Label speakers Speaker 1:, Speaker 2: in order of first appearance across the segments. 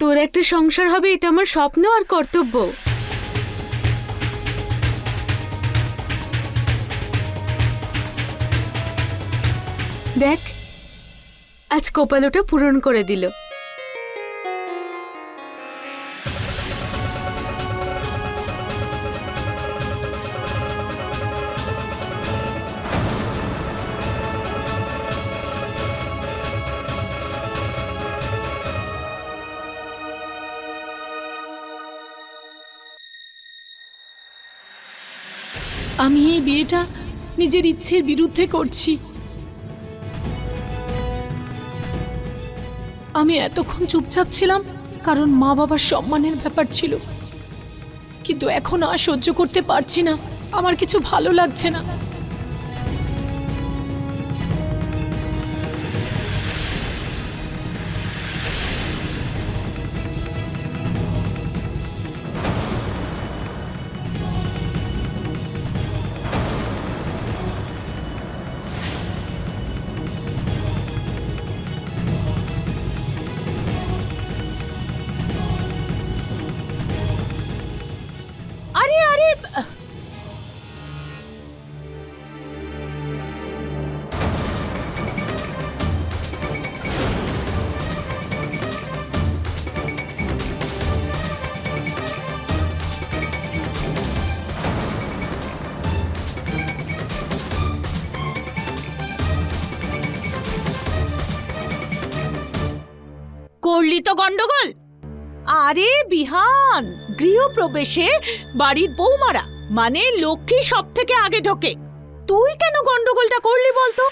Speaker 1: তোর একটা সংসার হবে, এটা আমার স্বপ্ন আর কর্তব্য। দেখ, আজ কপাল ওটা পূরণ করে দিল।
Speaker 2: আমি এই বিয়েটা নিজের ইচ্ছের বিরুদ্ধে করছি। আমি এতক্ষণ চুপচাপ ছিলাম, কারণ মা বাবার সম্মানের ব্যাপার ছিল। কিন্তু এখন আর সহ্য করতে পারছি না। আমার কিছু ভালো লাগছে না।
Speaker 3: করলি তো গন্ডগোল? আরে, বিহান, গৃহপ্রবেশে বাড়ির বৌমারা মানে লক্ষ্মী সব থেকে আগে ঢোকে। তুই কেন গন্ডগোলটা করলি বলতো?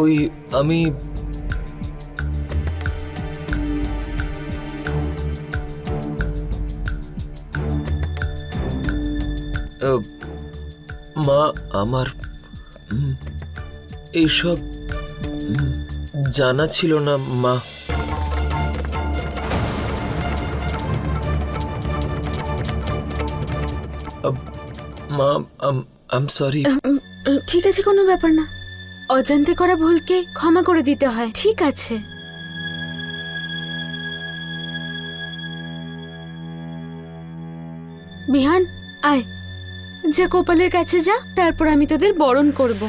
Speaker 4: ওই আমি মা, আমার এইসব জানা ছিল না, মা। মা, আম সরি
Speaker 1: ঠিক আছে, কোনো ব্যাপার না। অজান্তে করা ভুলকে ক্ষমা করে দিতে হয়। ঠিক আছে। বিহান, আয়। যা কপালের কাছে যা, তারপর আমি তোদের বরণ করব।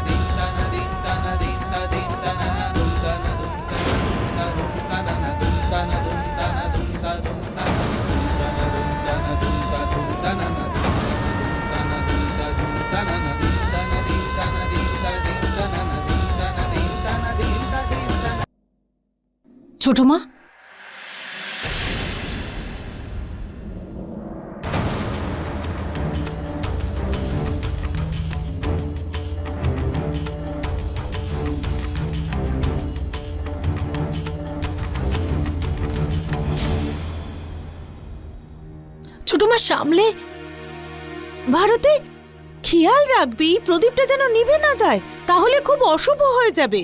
Speaker 2: ছোট মা। সামলে।
Speaker 3: ভারতে খেয়াল রাখবি, প্রদীপটা যেন নিভে না যায়, তাহলে খুব অশুভ হয়ে যাবে।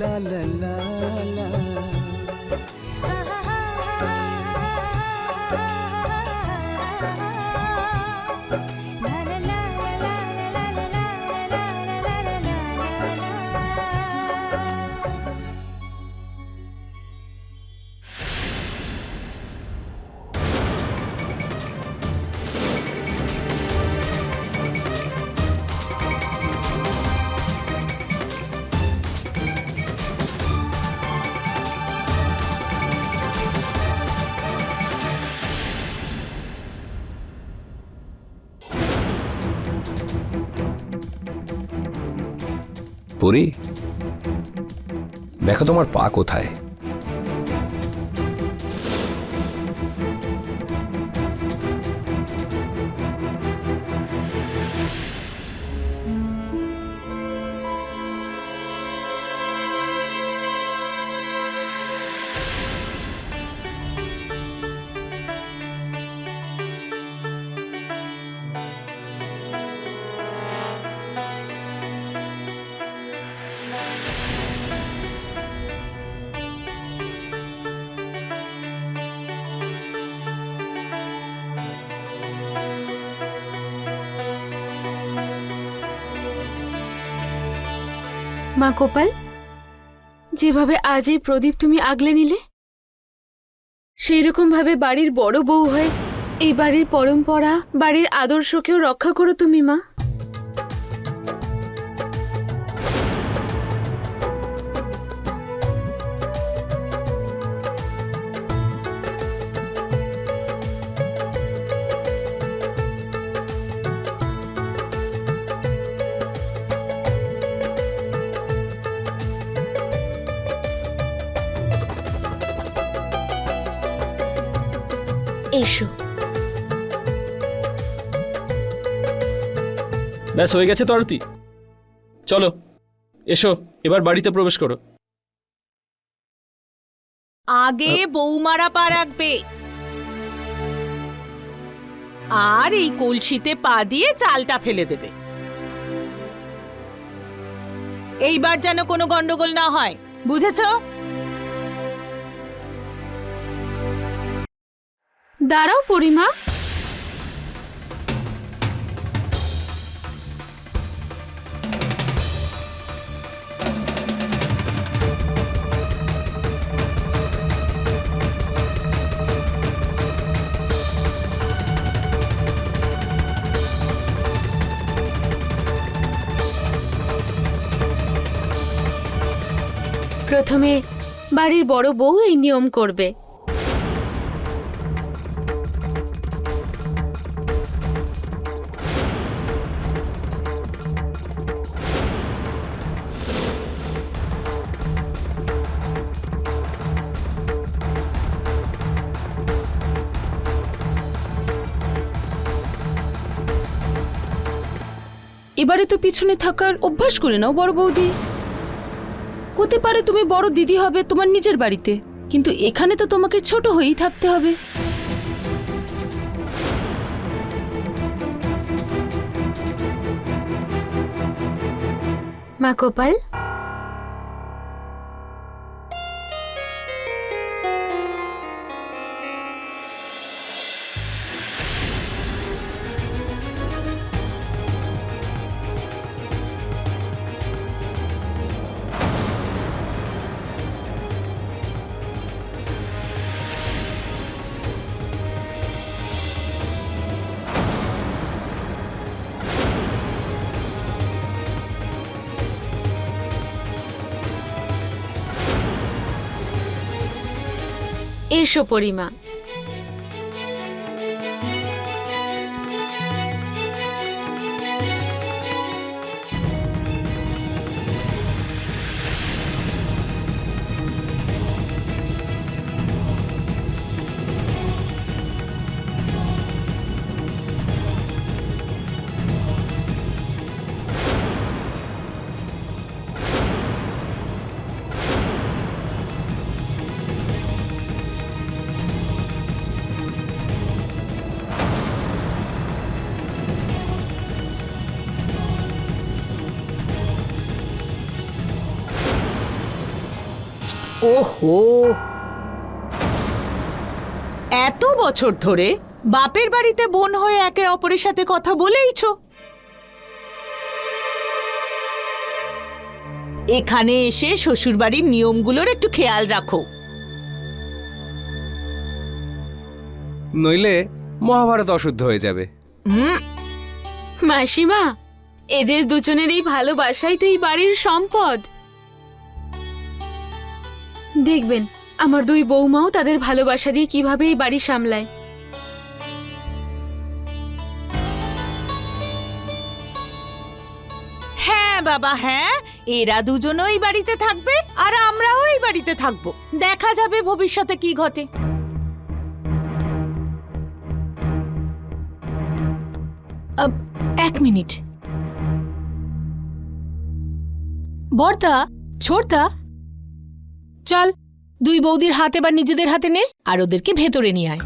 Speaker 5: la la la la.
Speaker 6: পরি? দেখো তোমার পা কোথায়।
Speaker 7: মা গোপাল, যেভাবে আজ এই প্রদীপ তুমি আগলে নিলে সেই রকমভাবে বাড়ির বড় বউ হয়ে এই বাড়ির পরম্পরা, বাড়ির আদর্শকেও রক্ষা করো তুমি মা।
Speaker 8: ব্যাস হয়ে গেছে তো আরতি। চলো এসো এবার বাড়িতে প্রবেশ করো।
Speaker 3: আগে বৌমারা পা রাখবে। আর এই কলসিতে পা দিয়ে চালটা ফেলে দেবে। এইবার যেন কোনো গন্ডগোল না হয় বুঝেছ?
Speaker 7: দাঁড়াও পরিমা। প্রথমে বাড়ির বড় বউ এই নিয়ম করবে।
Speaker 9: এবারে তো পিছনে থাকার অভ্যাস করে নাও বড় বৌদি। হতে পারে তুমি বড় দিদি হবে তোমার নিজের বাড়িতে। কিন্তু এখানে তো তোমাকে ছোট হয়েই থাকতে হবে।
Speaker 7: মা গোপাল এসো পরিমা।
Speaker 3: ওহো। এত বছর ধরে বাপের বাড়িতে বোন হয়ে একে অপরের সাথে কথা বলেইছ? এখানে এসে শ্বশুরবাড়ির নিয়মগুলোর একটু খেয়াল রাখো।
Speaker 5: নইলে মহাভারত অশুদ্ধ হয়ে যাবে।
Speaker 3: হুম।
Speaker 7: মাসিমা এদের দুজনের এই ভালোবাসাই তো এই বাড়ির সম্পদ। দেখবেন আমার দুই বৌমাও তাদের ভালোবাসা দিয়ে কীভাবে এই বাড়ি সামলায়।
Speaker 3: হ্যাঁ বাবা হ্যাঁ এরা দুজনও এই বাড়িতে থাকবে আর আমরাও এই বাড়িতে থাকব। দেখা যাবে ভবিষ্যতে কি ঘটে।
Speaker 2: আব, এক মিনিট। বর্তা ছোড়তা চল দুই বৌদির হাতে বা নিজেদের হাতে নে আর ওদেরকে ভেতরে নিয়ে আয়।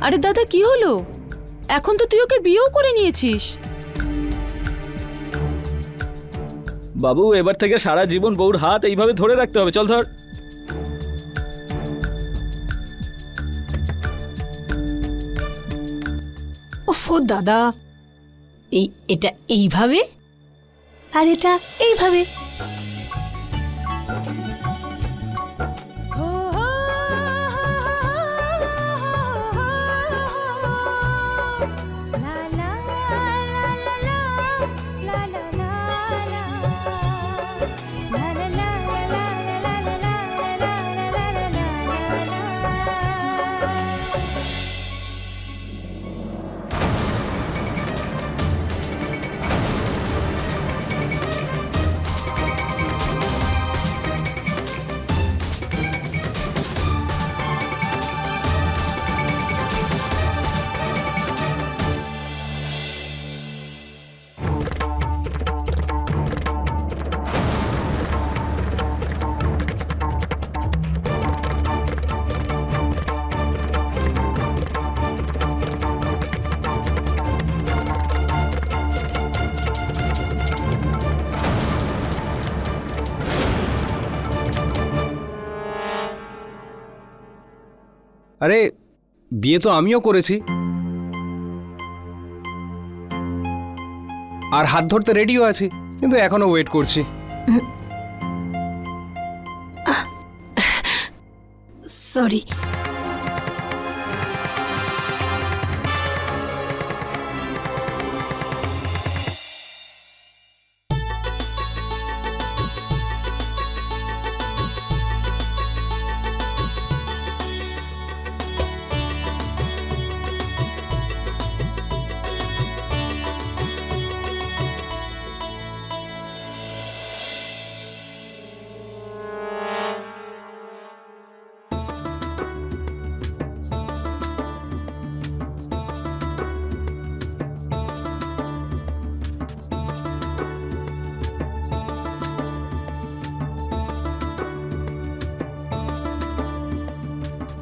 Speaker 9: আরে দাদা কি হলো? এখন তো তুই ওকে বিয়েও করে নিয়েছিস।
Speaker 8: বাবু এবার থেকে সারা জীবন বউর হাত এইভাবে ধরে রাখতে হবে। চল ধর।
Speaker 2: ওফো দাদা এই এটা এইভাবে? আর এটা এইভাবে
Speaker 5: আরে, বিয়ে তো আমিও করেছি। আর হাত ধরতে রেডিও আছি, কিন্তু এখনও ওয়েট করছি।
Speaker 2: সরি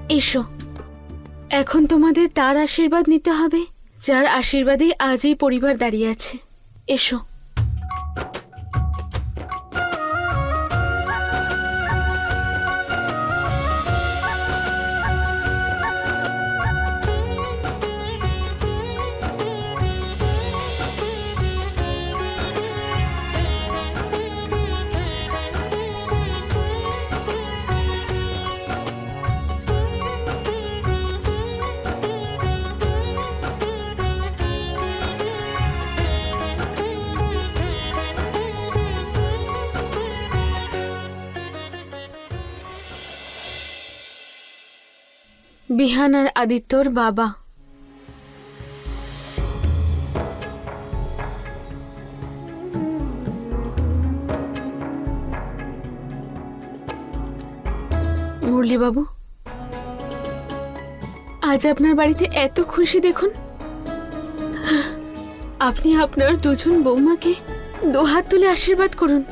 Speaker 7: এসো। এখন তোমাদের তার আশীর্বাদ নিতে হবে, যার আশীর্বাদেই আজ এই পরিবার দাঁড়িয়ে আছে। এসো। বিহান আর আদিত্যর বাবা। মুরলীবাবু, আজ আপনার বাড়িতে এত খুশি দেখুন। আপনি আপনার দুজন বৌমাকে দুহাত তুলে আশীর্বাদ করুন।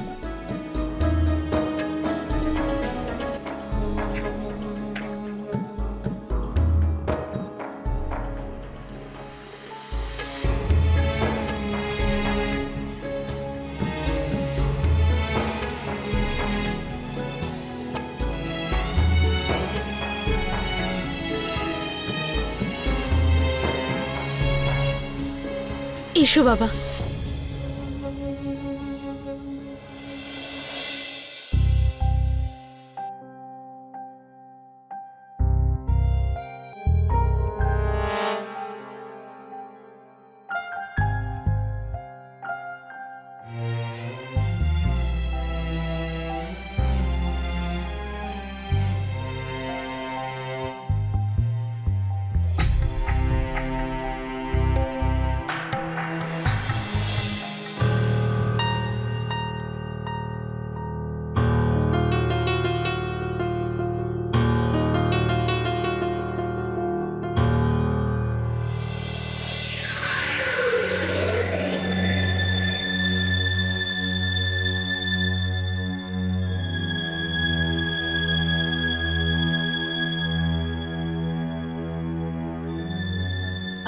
Speaker 1: এসো বাবা।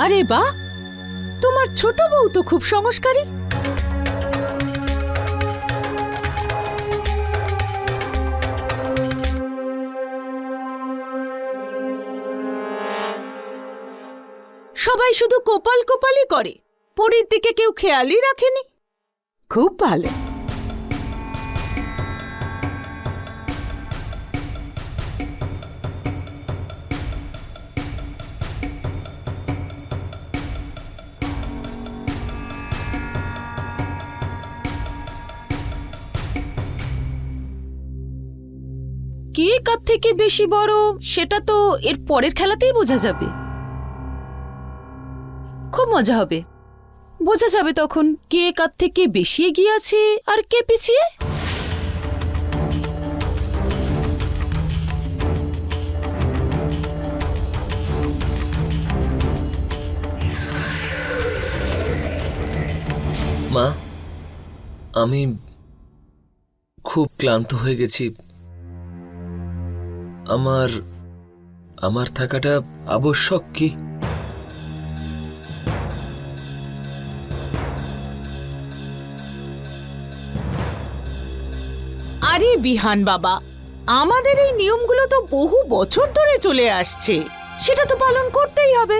Speaker 3: আরে বাহ তোমার ছোট বউ তো খুব সংস্কারী। সবাই শুধু কোপাল কোপালই করে, পরীর দিকে কেউ খেয়ালই রাখেনি। খুব ভালো।
Speaker 9: কে কার থেকে বেশি বড়, সেটা তো এর পরের খেলাতেই বোঝা যাবে। খুব মজা হবে। বোঝা যাবে তখন কে কার থেকে বেশি এগিয়ে আছে আর কে পিছিয়ে।
Speaker 4: মা, আমি খুব ক্লান্ত হয়ে গেছি। আমার আমার থাকাটা আবশ্যক কি?
Speaker 3: আরে বিহান বাবা, আমাদের এই নিয়মগুলো তো বহু বছর ধরে চলে আসছে। সেটা তো পালন করতেই হবে।